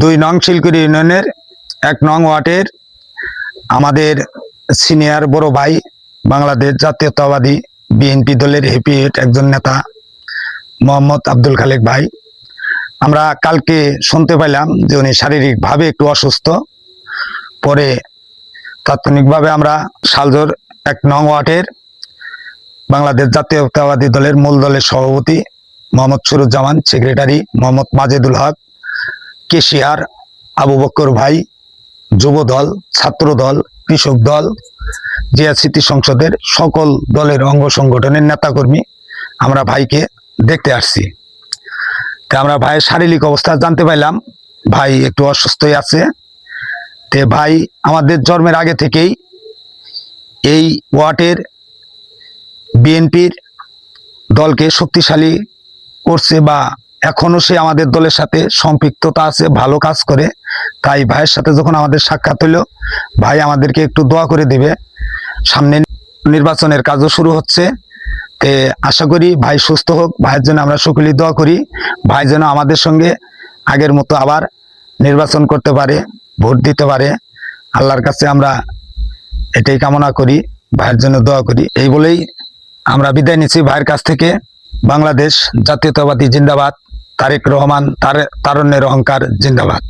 দুই নং শিলকুড়ি ইউনিয়নের এক নং ওয়ার্ডের আমাদের সিনিয়র বড় ভাই বাংলাদেশ জাতীয়তাবাদী বিএনপি দলের হেপিয়েট একজন নেতা মোহাম্মদ আব্দুল খালেক ভাই। আমরা কালকে শুনতে পেলাম যে উনি শারীরিকভাবে একটু অসুস্থ। পরে তাৎক্ষণিকভাবে আমরা শালজোর এক নং ওয়ার্ডের বাংলাদেশ জাতীয়তাবাদী দলের মূল দলের সভাপতি মোহাম্মদ সুরুজ্জামান সেক্রেটারি মোহাম্মদ মাজেদুল হক কেশিয়ার আবু ভাই, যুব দল, ছাত্র দল, কৃষক দল, জিয়া স্মৃতি সংসদের সকল দলের অঙ্গ সংগঠনের নেতাকর্মী আমরা ভাইকে দেখতে আসছি। তা আমরা ভাইয়ের শারীরিক অবস্থা জানতে পাইলাম। ভাই একটু অসুস্থই আছে। তে ভাই আমাদের জন্মের আগে থেকেই এই ওয়ার্ডের বিএনপির দলকে শক্তিশালী করছে বা এখনও সে আমাদের দলের সাথে সম্পৃক্ততা আছে, ভালো কাজ করে। তাই ভাইয়ের সাথে যখন আমাদের সাক্ষাৎ হলো ভাই আমাদেরকে একটু দোয়া করে দেবে। সামনে নির্বাচনের কাজও শুরু হচ্ছে। তে আশা করি ভাই সুস্থ হোক, ভাইয়ের জন্য আমরা সকলেই দোয়া করি। ভাই যেন আমাদের সঙ্গে আগের মতো আবার নির্বাচন করতে পারে, ভোট দিতে পারে। আল্লাহর কাছে আমরা এটাই কামনা করি, ভাইয়ের জন্য দোয়া করি। এই বলেই আমরা বিদায় নিচ্ছি ভাইয়ের কাছ থেকে। বাংলাদেশ জাতীয়তাবাদী জিন্দাবাদ। তারেক রহমান তার তারণ্যের অহংকার জিন্দাবাদ।